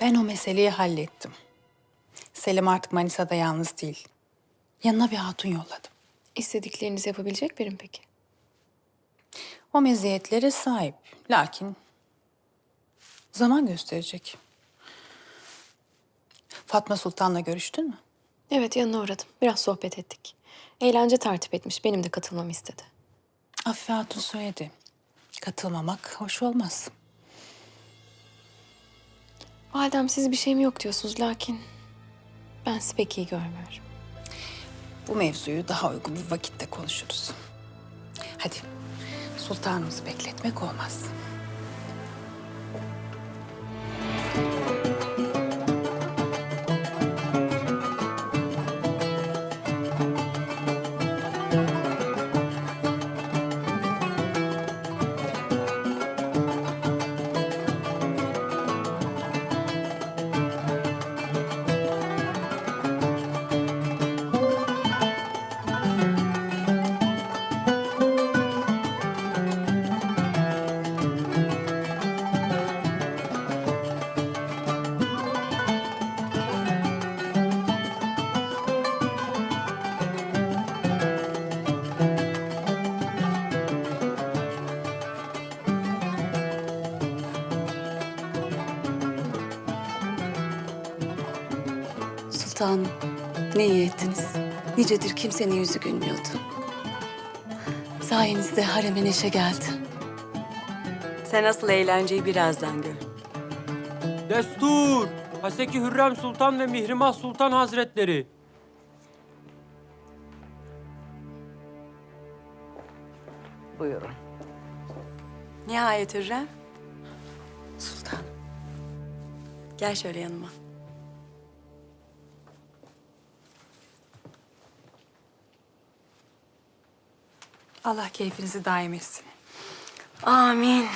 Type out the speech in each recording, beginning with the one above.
Ben o meseleyi hallettim. Selim artık Manisa'da yalnız değil. Yanına bir hatun yolladım. İstediklerinizi yapabilecek birim peki? O meziyetlere sahip. Lakin zaman gösterecek. Fatma Sultan'la görüştün mü? Evet yanına uğradım. Biraz sohbet ettik. Eğlence tertip etmiş. Benim de katılmamı istedi. Afife Hatun söyledi. Katılmamak hoş olmaz. Validem siz bir şeyim yok diyorsunuz lakin ben sizi pek iyi görmüyorum. Bu mevzuyu daha uygun bir vakitte konuşuruz. Hadi sultanımızı bekletmek olmaz. Sultanım, ne iyi ettiniz. Nicedir kimsenin yüzü gülmüyordu. Sayenizde hareme neşe geldi. Sen asıl eğlenceyi birazdan gör. Destur! Haseki Hürrem Sultan ve Mihrimah Sultan Hazretleri. Buyurun. Nihayet Hürrem. Sultan. Gel şöyle yanıma. Allah keyfinizi daim etsin. Amin.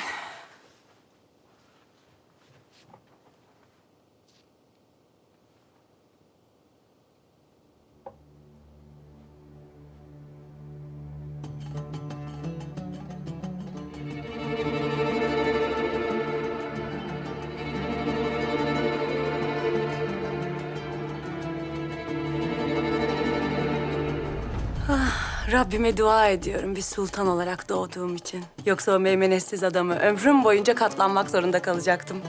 Rabbime dua ediyorum bir sultan olarak doğduğum için. Yoksa o meymenetsiz adamı ömrüm boyunca katlanmak zorunda kalacaktım.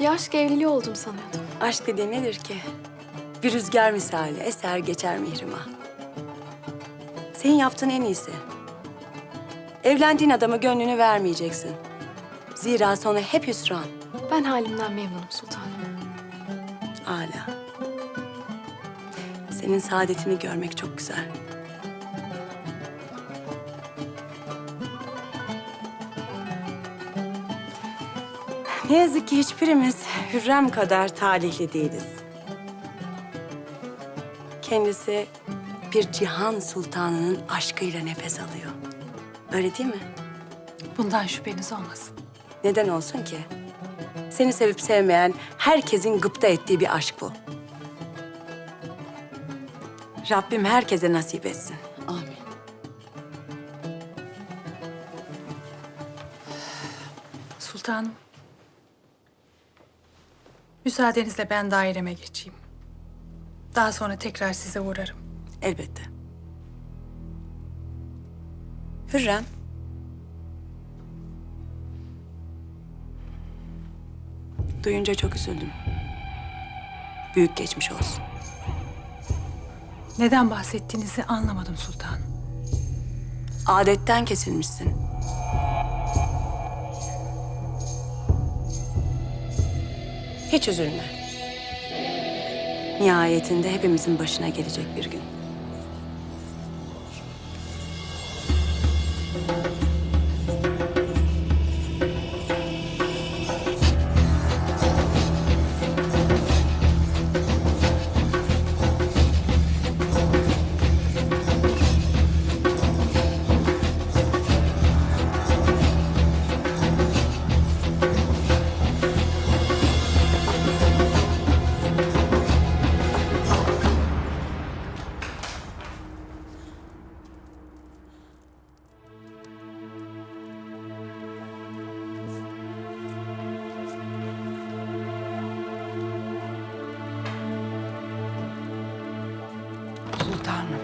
Bir aşk evliliği oldum sanıyordum. Aşk dediğin nedir ki? Bir rüzgar misali eser geçer mihrima. Senin yaptığın en iyisi. Evlendiğin adama gönlünü vermeyeceksin. Zira sonu hep hüsran. Ben halimden memnunum sultanım. Âlâ. Senin saadetini görmek çok güzel. Ne yazık ki hiçbirimiz Hürrem kadar talihli değiliz. Kendisi bir cihan sultanının aşkıyla nefes alıyor. Öyle değil mi? Bundan şüpheniz olmasın. Neden olsun ki? Seni sevip sevmeyen herkesin gıpta ettiği bir aşk bu. Rabbim herkese nasip etsin. Amin. Sultanım. Müsaadenizle ben daireme geçeyim. Daha sonra tekrar size uğrarım. Elbette. Hürrem. Duyunca çok üzüldüm. Büyük geçmiş olsun. Neden bahsettiğinizi anlamadım sultanım. Adetten kesilmişsin. Hiç üzülme. Nihayetinde hepimizin başına gelecek bir gün. Sultanım.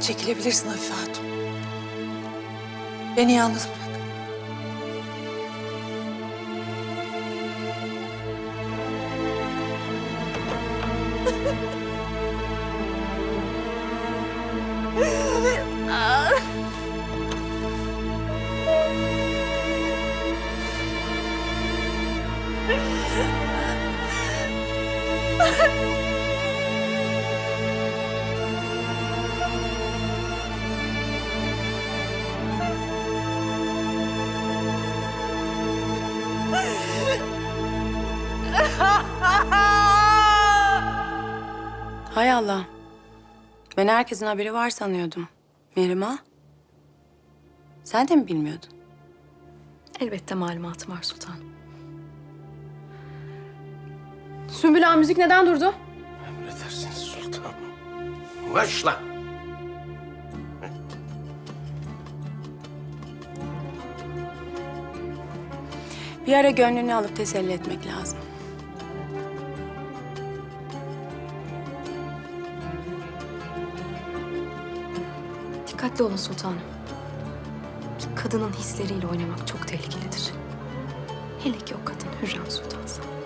Çekilebilirsin Hafife Hatun. Beni yalnız bırak. Hay Allah. Ben herkesin haberi var sanıyordum. Mihrimah. Sen de mi bilmiyordun? Elbette malumatım var sultanım. Sümbül Ağa müzik neden durdu? Emredersiniz sultanım. Başla. Bir ara gönlünü alıp teselli etmek lazım. Dikkatli olun sultanım. Bir kadının hisleriyle oynamak çok tehlikelidir. Hele ki o kadın Hürrem Sultansa.